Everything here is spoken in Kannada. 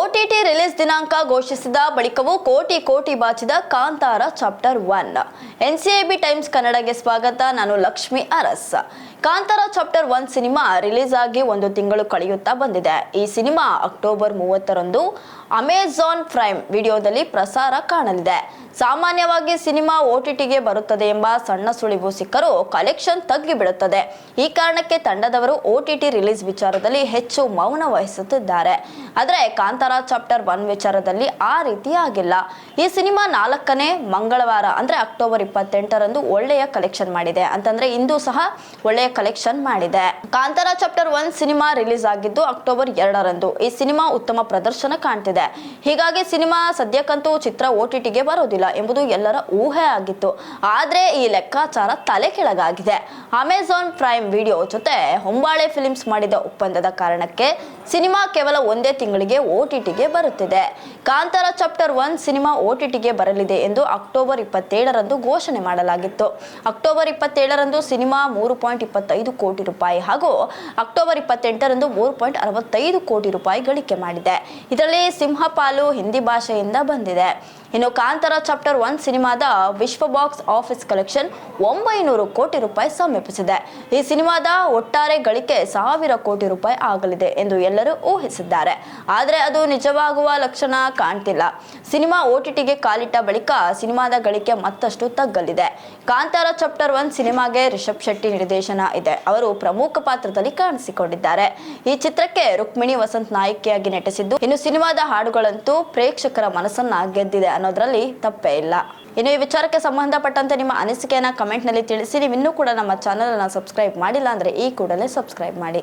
ಓಟಿಟಿ ರಿಲೀಸ್ ದಿನಾಂಕ ಘೋಷಿಸಿದ ಬಳಿಕವೂ ಕೋಟಿ ಕೋಟಿ ಬಾಚಿದ ಕಾಂತಾರ ಚಾಪ್ಟರ್ ಒನ್. ಎನ್ಸಿಐಬಿ ಟೈಮ್ಸ್ ಕನ್ನಡಗೆ ಸ್ವಾಗತ. ನಾನು Lakshmi Aras. Kantara chapter one cinema release ಆಗಿ ಒಂದು ತಿಂಗಳು ಕಳೆಯುತ್ತಾ ಬಂದಿದೆ. ಈ ಸಿನಿಮಾ ಅಕ್ಟೋಬರ್ ಮೂವತ್ತರಂದು ಅಮೆಜಾನ್ ಪ್ರೈಮ್ ವಿಡಿಯೋದಲ್ಲಿ ಪ್ರಸಾರ ಕಾಣಲಿದೆ. ಸಾಮಾನ್ಯವಾಗಿ ಸಿನಿಮಾ ಓಟಿಟಿಗೆ ಬರುತ್ತದೆ ಎಂಬ ಸಣ್ಣ ಸುಳಿವು ಸಿಕ್ಕರೂ ಕಲೆಕ್ಷನ್ ತಗ್ಗಿ ಬಿಡುತ್ತದೆ ಈ ಕಾರಣಕ್ಕೆ ತಂಡದವರು ಓಟಿಟಿ ರಿಲೀಸ್ ವಿಚಾರದಲ್ಲಿ ಹೆಚ್ಚು ಮೌನ ವಹಿಸುತ್ತಿದ್ದಾರೆ. ಆದರೆ ಕಾಂತಾರ ಚಾಪ್ಟರ್ ಒನ್ ವಿಚಾರದಲ್ಲಿ ಆ ರೀತಿ ಆಗಿಲ್ಲ. ಈ ಸಿನಿಮಾ ನಾಲ್ಕನೇ ಮಂಗಳವಾರ, ಅಂದ್ರೆ ಅಕ್ಟೋಬರ್ ಇಪ್ಪತ್ತೆಂಟರಂದು ಒಳ್ಳೆಯ ಕಲೆಕ್ಷನ್ ಮಾಡಿದೆ. ಅಂತಂದ್ರೆ ಇಂದು ಸಹ ಒಳ್ಳೆಯ ಕಲೆಕ್ಷನ್ ಮಾಡಿದೆ. Kantara chapter one cinema release ಆಗಿದ್ದು ಅಕ್ಟೋಬರ್ ಎರಡರಂದು. ಈ ಸಿನಿಮಾ ಉತ್ತಮ ಪ್ರದರ್ಶನ ಕಾಣ್ತಿದೆ. ಹೀಗಾಗಿ ಸಿನಿಮಾ ಸದ್ಯಕ್ಕಂತೂ ಚಿತ್ರ ಓಟಿಟಿಗೆ ಬರೋದಿಲ್ಲ ಎಂಬುದು ಎಲ್ಲರ ಊಹೆ ಆಗಿತ್ತು. ಆದ್ರೆ ಈ ಲೆಕ್ಕಾಚಾರ ತಲೆ ಕೆಳಗಾಗಿದೆ ಅಮೆಝಾನ್ ಪ್ರೈಮ್ ವಿಡಿಯೋ ಜೊತೆ ಹೊಂಬಾಳೆ ಫಿಲಿಮ್ಸ್ ಮಾಡಿದ ಒಪ್ಪಂದದ ಕಾರಣಕ್ಕೆ ಸಿನಿಮಾ ಕೇವಲ ಒಂದೇ ತಿಂಗಳಿಗೆ ಓಟಿಟಿಗೆ ಬರುತ್ತಿದೆ. ಕಾಂತಾರ ಚಾಪ್ಟರ್ ಒನ್ ಸಿನಿಮಾ ಓಟಿಟಿಗೆ ಬರಲಿದೆ ಎಂದು ಅಕ್ಟೋಬರ್ ಇಪ್ಪತ್ತೇಳರಂದು ಘೋಷಣೆ ಮಾಡಲಾಗಿತ್ತು. ಅಕ್ಟೋಬರ್ ಇಪ್ಪತ್ತೇಳರಂದು ಸಿನಿಮಾ ಮೂರು ಪಾಯಿಂಟ್ ಇಪ್ಪತ್ತೈದು ಕೋಟಿ ರೂಪಾಯಿ ಹಾಗೂ ಅಕ್ಟೋಬರ್ ಇಪ್ಪತ್ತೆಂಟರಂದು ಮೂರು ಪಾಯಿಂಟ್ ಅರವತ್ತೈದು ಕೋಟಿ ರೂಪಾಯಿ ಗಳಿಕೆ ಮಾಡಿದೆ. ಇದರಲ್ಲಿ ಸಿಂಹಪಾಲು ಹಿಂದಿ ಭಾಷೆಯಿಂದ ಬಂದಿದೆ. ಇನ್ನು ಕಾಂತಾರ ಚಾಪ್ಟರ್ ಒನ್ ಸಿನಿಮಾದ ವಿಶ್ವ ಬಾಕ್ಸ್ ಆಫೀಸ್ ಕಲೆಕ್ಷನ್ ಒಂಬೈನೂರು ಕೋಟಿ ರೂಪಾಯಿ ಸಮೀಪಿಸಿದೆ. ಈ ಸಿನಿಮಾದ ಒಟ್ಟಾರೆ ಗಳಿಕೆ ಸಾವಿರ ಕೋಟಿ ರೂಪಾಯಿ ಆಗಲಿದೆ ಎಂದು ಎಲ್ಲರೂ ಊಹಿಸಿದ್ದಾರೆ. ಆದರೆ ಅದು ನಿಜವಾಗುವ ಲಕ್ಷಣ ಕಾಣ್ತಿಲ್ಲ. ಸಿನಿಮಾ ಓಟಿಟಿಗೆ ಕಾಲಿಟ್ಟ ಬಳಿಕ ಸಿನಿಮಾದ ಗಳಿಕೆ ಮತ್ತಷ್ಟು ತಗ್ಗಲಿದೆ. ಕಾಂತಾರ ಚಾಪ್ಟರ್ ಒನ್ ಸಿನಿಮಾಗೆ ರಿಷಬ್ ಶೆಟ್ಟಿ ನಿರ್ದೇಶನ ಇದೆ. ಅವರು ಪ್ರಮುಖ ಪಾತ್ರದಲ್ಲಿ ಕಾಣಿಸಿಕೊಂಡಿದ್ದಾರೆ. ಈ ಚಿತ್ರಕ್ಕೆ ರುಕ್ಮಿಣಿ ವಸಂತ್ ನಾಯಕಿಯಾಗಿ ನಟಿಸಿದ್ದು. ಇನ್ನು ಸಿನಿಮಾದ ಹಾಡುಗಳಂತೂ ಪ್ರೇಕ್ಷಕರ ಮನಸ್ಸನ್ನ ಗೆದ್ದಿದೆ ಅನ್ನೋದ್ರಲ್ಲಿ ತಪ್ಪೇ ಇಲ್ಲ. ಇನ್ನು ಈ ವಿಚಾರಕ್ಕೆ ಸಂಬಂಧಪಟ್ಟಂತೆ ನಿಮ್ಮ ಅನಿಸಿಕೆಯನ್ನ ಕಮೆಂಟ್ನಲ್ಲಿ ತಿಳಿಸಿ. ನೀವು ಇನ್ನೂ ಕೂಡ ನಮ್ಮ ಚಾನೆಲ್ ಅನ್ನು ಸಬ್ಸ್ಕ್ರೈಬ್ ಮಾಡಿಲ್ಲ ಅಂದ್ರೆ ಈ ಕೂಡಲೇ ಸಬ್ಸ್ಕ್ರೈಬ್ ಮಾಡಿ.